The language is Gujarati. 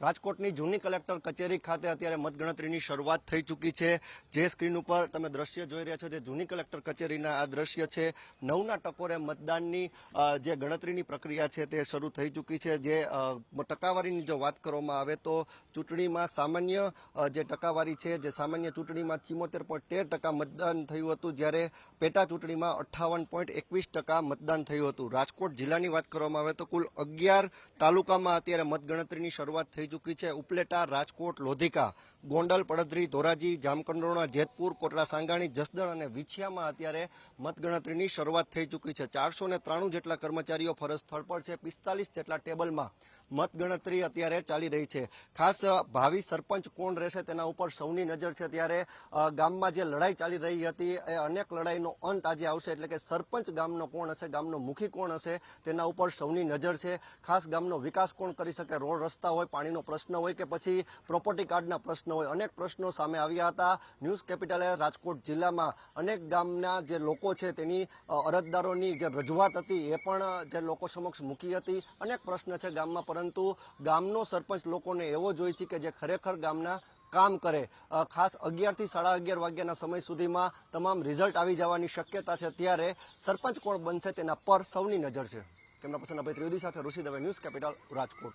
રાજકોટની જૂની કલેક્ટર કચેરી ખાતે અત્યારે મતગણતરીની શરૂઆત થઈ ચૂકી છે. જે સ્ક્રીન ઉપર તમે દ્રશ્ય જોઈ રહ્યા છો તે જૂની કલેક્ટર કચેરીના આ દ્રશ્ય છે. નવના ટકોરે મતદાનની જે ગણતરીની પ્રક્રિયા છે તે શરૂ થઈ ચૂકી છે. જે ટકાવારીની જો વાત કરવામાં આવે તો ચૂંટણીમાં સામાન્ય જે ટકાવારી છે, જે સામાન્ય ચૂંટણીમાં ચિમોતેર ટકા મતદાન થયું હતું, જ્યારે પેટા ચૂંટણીમાં અઠ્ઠાવન ટકા મતદાન થયું હતું. રાજકોટ જિલ્લાની વાત કરવામાં આવે તો કુલ અગિયાર તાલુકામાં અત્યારે મતગણતરીની શરૂઆત થઈ ચૂકી છે. ઉપલેટા, રાજકોટ, લોધિકા, ગોંડલ, પડદરી, ધોરાજી, જામકંડોરણા, જેતપુર, કોટડા, સાંગાણી, જસદણ અને વિછિયામાં અત્યારે મતગણતરીની શરૂઆત થઈ ચૂકી છે. ચારસો ત્રાણું જેટલા કર્મચારીઓ ફરજ સ્થળ પર છે. પિસ્તાલીસ જેટલા ટેબલમાં મતગણતરી અત્યારે ચાલી રહી છે. ખાસ ભાવિ સરપંચ કોણ રહેશે તેના ઉપર સૌની નજર છે. ત્યારે ગામમાં જે લડાઈ ચાલી રહી હતી, એ અનેક લડાઈનો અંત આજે આવશે. એટલે કે સરપંચ ગામનો કોણ હશે, ગામનો મુખી કોણ હશે, તેના ઉપર સૌની નજર છે. ખાસ ગામનો વિકાસ કોણ કરી શકે? રોડ રસ્તા હોય, પાણીનો પ્રશ્ન હોય કે પછી પ્રોપર્ટી કાર્ડના પ્રશ્ન હોય. અનેક પ્રશ્નો સામે આવ્યા હતા. ન્યૂઝ કેપિટલે રાજકોટ જિલ્લામાં અનેક ગામના જે લોકો છે તેની અરજદારોની જે રજૂઆત હતી એ પણ જે લોકો સમક્ષ મૂકી હતી. અનેક પ્રશ્ન છે ગામમાં, પરંતુ ગામનો સરપંચ લોકોને એવો જોઈ છે કે જે ખરેખર ગામના કામ કરે. ખાસ અગિયારથી સાડા અગિયાર વાગ્યાના સમય સુધીમાં તમામ રિઝલ્ટ આવી જવાની શક્યતા છે. ત્યારે સરપંચ કોણ બનશે તેના પર સૌની નજર છે. કેમેરા પર્સન અભય ત્રિવેદી સાથે ઋષિ દવે ન્યૂઝ કેપિટલ રાજકોટ.